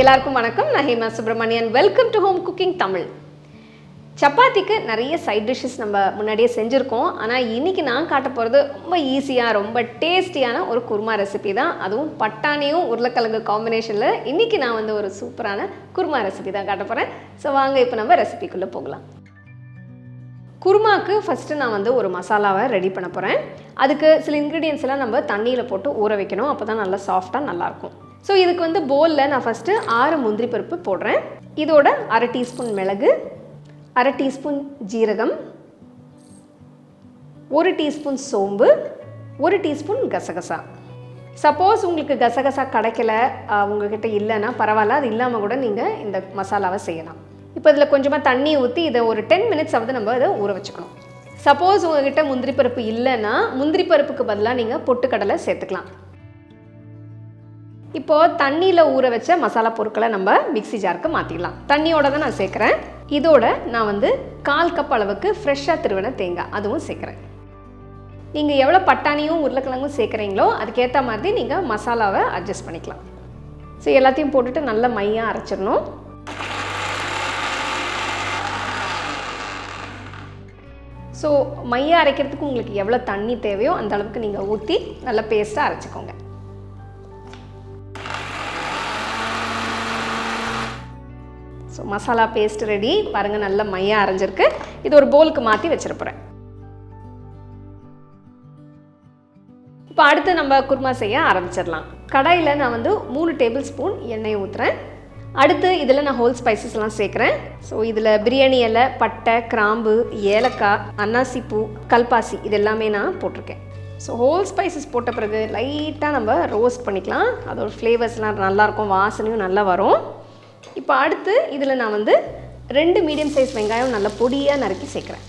எல்லாருக்கும் வணக்கம். நான் Hema Subramanian welcome to home cooking Tamil சப்பாத்திக்கு நிறைய சைட் டிஷ்ஷஸ் நம்ம முன்னாடியே செஞ்சுருக்கோம். ஆனால் இன்னைக்கு நான் காட்ட போகிறது ரொம்ப ஈஸியாக ரொம்ப டேஸ்டியான ஒரு குருமா ரெசிபி தான். அதுவும் பட்டாணியும் உருளைக்கிழங்கு காம்பினேஷனில் இன்னைக்கு நான் வந்து ஒரு சூப்பரான குருமா ரெசிபி தான் காட்ட போகிறேன் ஸோ வாங்க இப்போ நம்ம ரெசிபிக்குள்ளே போகலாம். குருமாவுக்கு ஃபஸ்ட்டு நான் வந்து ஒரு மசாலாவை ரெடி பண்ண போகிறேன் அதுக்கு சில இன்க்ரீடியன்ஸ் எல்லாம் நம்ம தண்ணியில் போட்டு ஊற வைக்கணும். அப்போ தான் நல்லா சாஃப்டாக நல்லாயிருக்கும். ஸோ இதுக்கு வந்து போலில் நான் ஃபஸ்ட்டு ஆறு முந்திரி பருப்பு போடுறேன். இதோட அரை டீஸ்பூன் மிளகு அரை டீஸ்பூன் ஜீரகம் ஒரு டீஸ்பூன் சோம்பு ஒரு டீஸ்பூன் கசகசா. சப்போஸ் உங்களுக்கு கசகசா கிடைக்கல உங்ககிட்ட இல்லைன்னா பரவாயில்ல அது இல்லாமல் கூட நீங்கள் இந்த மசாலாவை செய்யலாம். இப்போ இதில் கொஞ்சமாக தண்ணி ஊற்றி இதை ஒரு டென் மினிட்ஸ் ஆகுது நம்ம இதை ஊற வச்சுக்கணும். சப்போஸ் உங்ககிட்ட முந்திரி பருப்பு இல்லைன்னா முந்திரி பருப்புக்கு பதிலாக நீங்கள் பொட்டுக்கடலை சேர்த்துக்கலாம். இப்போது தண்ணியில் ஊற வச்ச மசாலா பொருட்களை நம்ம மிக்சி ஜாருக்கு மாற்றிடலாம் தண்ணியோட தான் நான் சேர்க்குறேன். இதோட நான் வந்து கால் கப் அளவுக்கு ஃப்ரெஷ்ஷாக திருவின தேங்காய் அதுவும் சேர்க்குறேன். நீங்கள் எவ்வளோ பட்டாணியும் உருளைக்கிழங்கும் சேர்க்குறீங்களோ அதுக்கேற்ற மாதிரி நீங்கள் மசாலாவை அட்ஜஸ்ட் பண்ணிக்கலாம். ஸோ எல்லாத்தையும் போட்டுட்டு நல்லா மையாக அரைச்சிடணும். ஸோ மைய அரைக்கிறதுக்கு உங்களுக்கு எவ்வளோ தண்ணி தேவையோ அந்த அளவுக்கு நீங்கள் ஊற்றி நல்லா பேஸ்ட்டாக அரைச்சிக்கோங்க. ஸோ மசாலா பேஸ்ட் ரெடி பாருங்கள் நல்ல மையாக அரைஞ்சிருக்கு. இது ஒரு போலுக்கு மாற்றி வச்சிட இப்போ அடுத்து நம்ம குருமா செய்ய ஆரம்பிச்சிடலாம். கடாயில் நான் வந்து மூணு டேபிள் ஸ்பூன் எண்ணெய் ஊற்றுறேன் அடுத்து இதில் நான் ஹோல் ஸ்பைசஸ்லாம் சேர்க்குறேன். ஸோ இதில் பிரியாணி இலை பட்டை கிராம்பு ஏலக்காய் அன்னாசிப்பூ கல்பாசி இது எல்லாமே நான் போட்டிருக்கேன். ஸோ ஹோல் ஸ்பைசஸ் போட்ட பிறகு லைட்டாக நம்ம ரோஸ்ட் பண்ணிக்கலாம். அதோட ஃப்ளேவர்ஸ்லாம் நல்லாயிருக்கும் வாசனையும் நல்லா வரும். இப்போ அடுத்து இதில் நான் வந்து ரெண்டு மீடியம் சைஸ் வெங்காயம் நல்லா பொடியாக நறுக்கி சேர்க்குறேன்.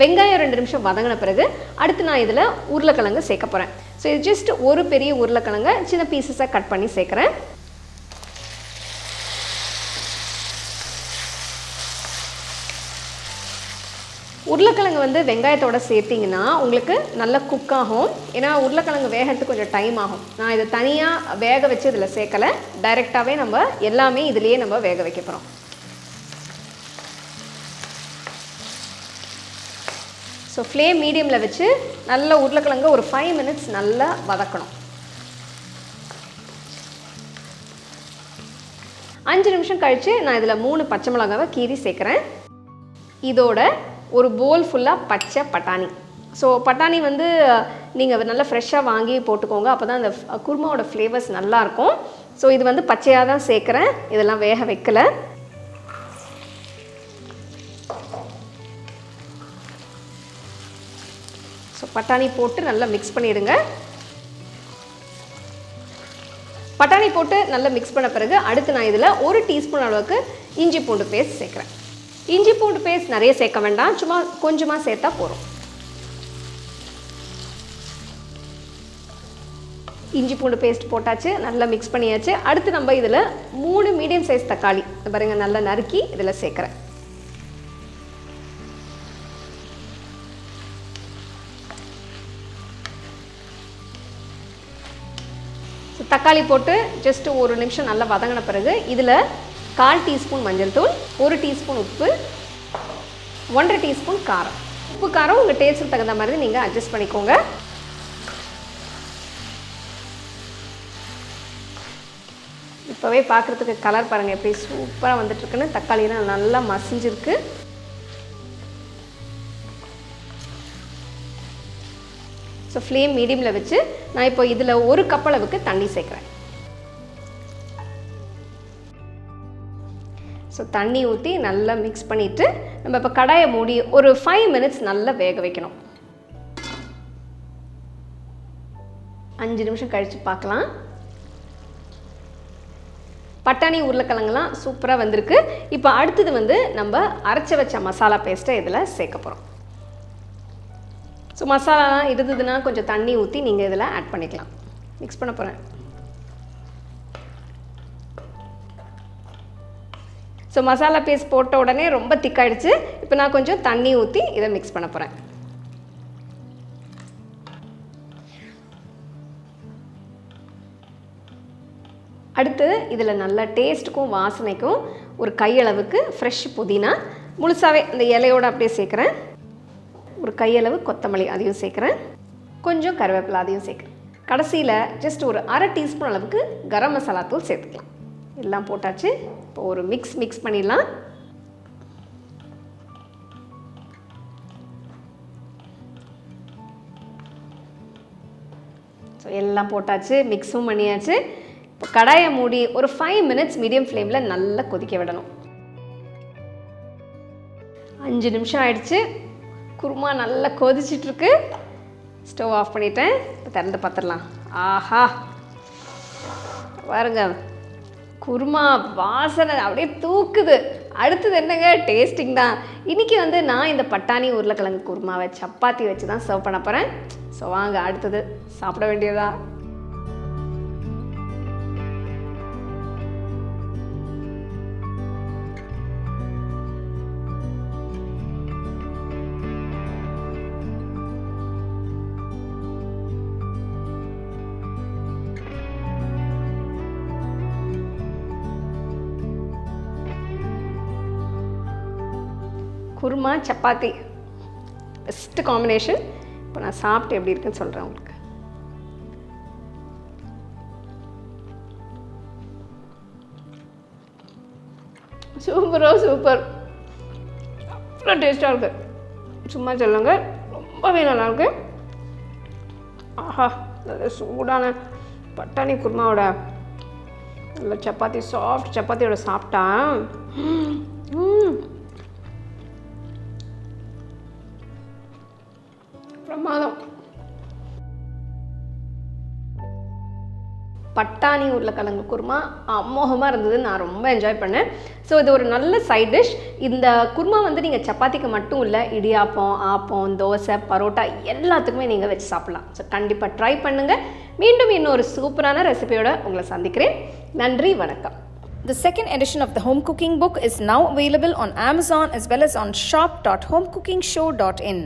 வெங்காயம் ரெண்டு நிமிஷம் வதங்கின பிறகு அடுத்து நான் இதில் உருளைக்கிழங்கு சேர்க்க போகிறேன் ஸோ இது ஜஸ்ட் ஒரு பெரிய உருளைக்கிழங்கை சின்ன பீசஸாக கட் பண்ணி சேர்க்குறேன். உருளைக்கிழங்கு வந்து வெங்காயத்தோட சேர்த்திங்கன்னா உங்களுக்கு நல்லா குக் ஆகும். ஏன்னா உருளைக்கிழங்கு வேகிறதுக்கு கொஞ்சம் டைம் ஆகும். நான் இதை தனியாக வேக வச்சு இதில் சேர்க்கலை. டைரெக்டாகவே நம்ம எல்லாமே இதுலேயே நம்ம வேக வைக்க போகிறோம் ஸோ ஃப்ளேம் மீடியமில் வச்சு நல்ல உருளைக்கிழங்கு ஒரு ஃபைவ் மினிட்ஸ் நல்லா வதக்கணும். அஞ்சு நிமிஷம் கழித்து நான் இதில் மூணு பச்சை மிளகாவை கீறி சேர்க்குறேன். இதோட ஒரு போல் ஃபுல்லாக பச்சை பட்டாணி. ஸோ பட்டாணி வந்து நீங்கள் நல்லா ஃப்ரெஷ்ஷாக வாங்கி போட்டுக்கோங்க. அப்போ தான் அந்த குருமாவோட ஃப்ளேவர்ஸ் நல்லாயிருக்கும் ஸோ இது வந்து பச்சையாக தான் சேர்க்குறேன். இதெல்லாம் வேக வைக்கல. ஸோ பட்டாணி போட்டு நல்லா மிக்ஸ் பண்ணிடுங்க. பட்டாணி போட்டு நல்லா மிக்ஸ் பண்ண பிறகு அடுத்து நான் இதில் ஒரு டீஸ்பூன் அளவுக்கு இஞ்சி பூண்டு பேஸ்ட் சேர்க்குறேன். இஞ்சி பூண்டு பேஸ்ட் நிறைய சேர்க்க வேண்டாம். சும்மா கொஞ்சமாக சேர்த்தா போதும். இஞ்சி பூண்டு பேஸ்ட் போட்டாச்சு நல்லா மிக்ஸ் பண்ணியாச்சு. அடுத்து நம்ம இதில் மூணு மீடியம் சைஸ் தக்காளி. பாருங்கள் பாருங்க நல்லா நறுக்கி இதில் சேர்க்குறேன். தக்காளி போட்டு ஜஸ்ட் ஒரு நிமிஷம் நல்லா வதங்கின பிறகு இதில் கால் டீஸ்பூன் மஞ்சள் தூள் ஒரு டீஸ்பூன் உப்பு ஒன்றரை டீஸ்பூன் காரம். உப்பு காரம் உங்கள் டேஸ்ட்டுக்கு தகுந்த மாதிரி நீங்கள் அட்ஜஸ்ட் பண்ணிக்கோங்க. இப்போவே பார்க்குறதுக்கு கலர் பாருங்கள் எப்படி சூப்பராக வந்துட்டுருக்குன்னு. தக்காளியெல்லாம் நல்லா மசிஞ்சிருக்கு. ஸோ ஃப்ளேம் மீடியமில் வச்சு நான் இப்போ இதில் ஒரு கப் அளவுக்கு தண்ணி சேர்க்குறேன். ஸோ தண்ணி ஊற்றி நல்லா மிக்ஸ் பண்ணிவிட்டு நம்ம இப்போ கடாயை மூடி ஒரு ஃபைவ் மினிட்ஸ் நல்லா வேக வைக்கணும். அஞ்சு நிமிஷம் கழித்து பார்க்கலாம். பட்டாணி உருளைக்கிழங்குலாம் சூப்பராக வந்திருக்கு. இப்போ அடுத்தது வந்து நம்ம அரைச்சி வச்ச மசாலா பேஸ்ட்டை இதில் சேர்க்க போகிறோம் ஸோ மசாலாலாம் இருந்ததுன்னா கொஞ்சம் தண்ணி ஊற்றி நீங்கள் இதில் ஆட் பண்ணிக்கலாம். மிக்ஸ் பண்ண போகிறேன் ஸோ மசாலா பேஸ்ட் போட்ட உடனே ரொம்ப திக்காயிடுச்சு இப்போ நான் கொஞ்சம் தண்ணி ஊற்றி இதை மிக்ஸ் பண்ண போகிறேன் அடுத்து இதில் நல்ல டேஸ்ட்டுக்கும் வாசனைக்கும் ஒரு கையளவுக்கு ஃப்ரெஷ் புதினா. முழுசாகவே அந்த இலையோடு அப்படியே சேர்க்குறேன். ஒரு கையளவு கொத்தமல்லி அதையும் சேர்க்குறேன். கொஞ்சம் கருவேப்பிலை அதையும் சேர்க்குறேன். கடைசியில் ஜஸ்ட் ஒரு அரை டீஸ்பூன் அளவுக்கு கரம் மசாலா தூள் சேர்த்துக்கலாம். எல்லாம் போட்டாச்சு. இப்போ ஒரு மிக்ஸ் மிக்ஸ் பண்ணிடலாம். ஸோ எல்லாம் போட்டாச்சு மிக்ஸும் பண்ணியாச்சு. இப்போ கடாயை மூடி ஒரு ஃபைவ் மினிட்ஸ் மீடியம் ஃப்ளேமில் நல்லா கொதிக்க விடணும். அஞ்சு நிமிஷம் ஆயிடுச்சு. குருமா நல்லா கொதிச்சிட்ருக்கு. ஸ்டவ் ஆஃப் பண்ணிட்டேன். இப்போ திறந்து பார்த்துடலாம். ஆஹா. பாருங்க. குருமா வாசனை அப்படியே தூக்குது. அடுத்தது என்னங்க? டேஸ்டிங் தான். இன்றைக்கி வந்து நான் இந்த பட்டாணி உருளைக்கிழங்கு குருமாவை சப்பாத்தி வச்சு தான் சர்வ் பண்ண போகிறேன் ஸோ வாங்க அடுத்தது சாப்பிட வேண்டியதா குருமா சப்பாத்தி. பெஸ்ட்டு காம்பினேஷன் இப்போ நான் சாப்பிட்டு எப்படி இருக்குன்னு சொல்கிறேன் உங்களுக்கு. சூப்பரோ சூப்பர். அவ்வளோ டேஸ்ட்டாக இருக்குது சும்மா சொல்லுங்க. ரொம்பவே நல்லாயிருக்கு ஆஹா நல்ல சூடான பட்டாணி குருமாவோட நல்ல சப்பாத்தி சாஃப்ட் சப்பாத்தியோட சாப்பிட்டா பட்டாணி உருளைக்கிழங்கு குருமா அமோகமாக இருந்தது நான் ரொம்ப என்ஜாய் பண்ணேன். ஸோ இது ஒரு நல்ல சைட் டிஷ் இந்த குருமா வந்து நீங்கள் சப்பாத்திக்கு மட்டும் இல்லை இடியாப்பம் ஆப்பம் தோசை பரோட்டா எல்லாத்துக்குமே நீங்கள் வச்சு சாப்பிட்லாம். ஸோ கண்டிப்பாக ட்ரை பண்ணுங்கள் மீண்டும் இன்னொரு சூப்பரான ரெசிபியோட உங்களை சந்திக்கிறேன். நன்றி வணக்கம். The second edition of the home cooking book is now available on Amazon as well as on shop.homecookingshow.in.